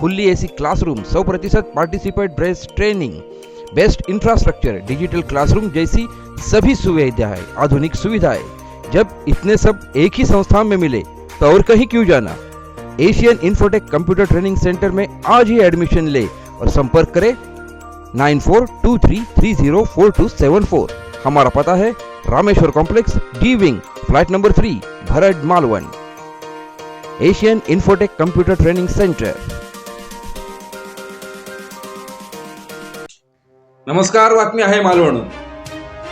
fully AC classroom सौ प्रतिशत participate based training best infrastructure digital classroom जैसी सभी सुविधाएँ, आधुनिक सुविधाएँ। जब इतने सब एक ही संस्थान में मिले तो और कहीं क्यों जाना? Asian Infotech computer training centre में आज ही एडमिशन ले और संपर्क करें नाइन हमारा पता है Rameshwar complex D wing flat number three Bharat Malvan. Asian Infotech computer training centre नमस्कार बातमी आहे मालवण.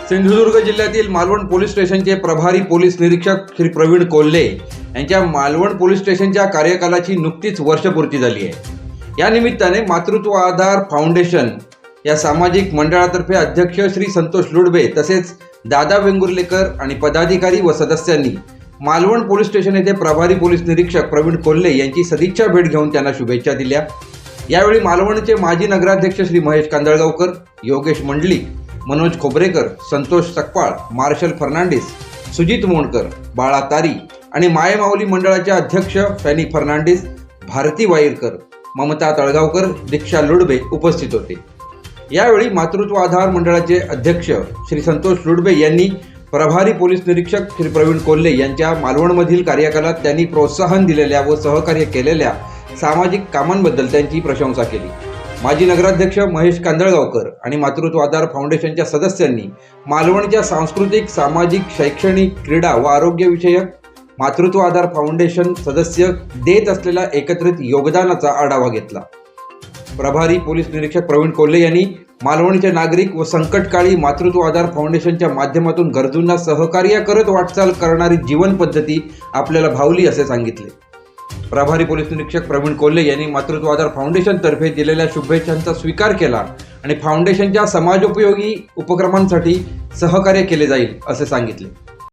सिंधुदुर्ग जिल्ह्यातील मालवण पोलीस स्टेशनचे प्रभारी पोलीस निरीक्षक श्री प्रवीण कोल्हे यांच्या मालवण पोलीस स्टेशनच्या कार्यकालाची नुकतीच वर्षपूर्ती झाली आहे. या निमित्ताने मातृत्व आधार फाउंडेशन या सामाजिक मंडळातर्फे अध्यक्ष श्री संतोष लुडबे तसेच दादा वेंगुर्लेकर आणि पदाधिकारी व सदस्यांनी मालवण पोलीस स्टेशन येथे प्रभारी पोलीस निरीक्षक प्रवीण कोल्हे यांची सदिच्छा भेट घेऊन त्यांना शुभेच्छा दिल्या. यावेळी मालवणचे माजी नगराध्यक्ष श्री महेश कांदळगावकर योगेश मंडलिक मनोज खोबरेकर संतोष सकपाळ मार्शल फर्नांडिस सुजित मोणकर बाळा तारी आणि मायमाऊली मंडळाचे अध्यक्ष फॅनी फर्नांडिस भारती वाईरकर ममता तळगावकर दीक्षा लुडबे उपस्थित होते. यावेळी मातृत्व आधार मंडळाचे अध्यक्ष श्री संतोष लुडबे यांनी प्रभारी पोलीस निरीक्षक श्री प्रवीण कोल्हे यांच्या मालवणमधील कार्यकालात त्यांनी प्रोत्साहन दिलेल्या व सहकार्य केलेल्या सामाजिक कामांबद्दल त्यांची प्रशंसा केली. माजी नगराध्यक्ष महेश कांदळगावकर आणि मातृत्व आधार फाउंडेशनच्या सदस्यांनी मालवणच्या सांस्कृतिक सामाजिक शैक्षणिक क्रीडा व आरोग्यविषयक मातृत्व आधार फाउंडेशन सदस्य देत असलेल्या एकत्रित योगदानाचा आढावा घेतला. प्रभारी पोलीस निरीक्षक प्रवीण कोल्हे यांनी मालवणचे नागरिक व संकटकाळी मातृत्व आधार फाउंडेशनच्या माध्यमातून गरजूंना सहकार्य करत वाटचाल करणारी जीवनपद्धती आपल्याला भावली असे सांगितले. प्रभारी पोलीस निरीक्षक प्रवीण कोल्हे यांनी मातृत्व आधार फाउंडेशनतर्फे दिलेल्या शुभेच्छांचा स्वीकार केला आणि फाउंडेशनच्या समाजोपयोगी उपक्रमांसाठी सहकार्य केले जाईल असे सांगितले.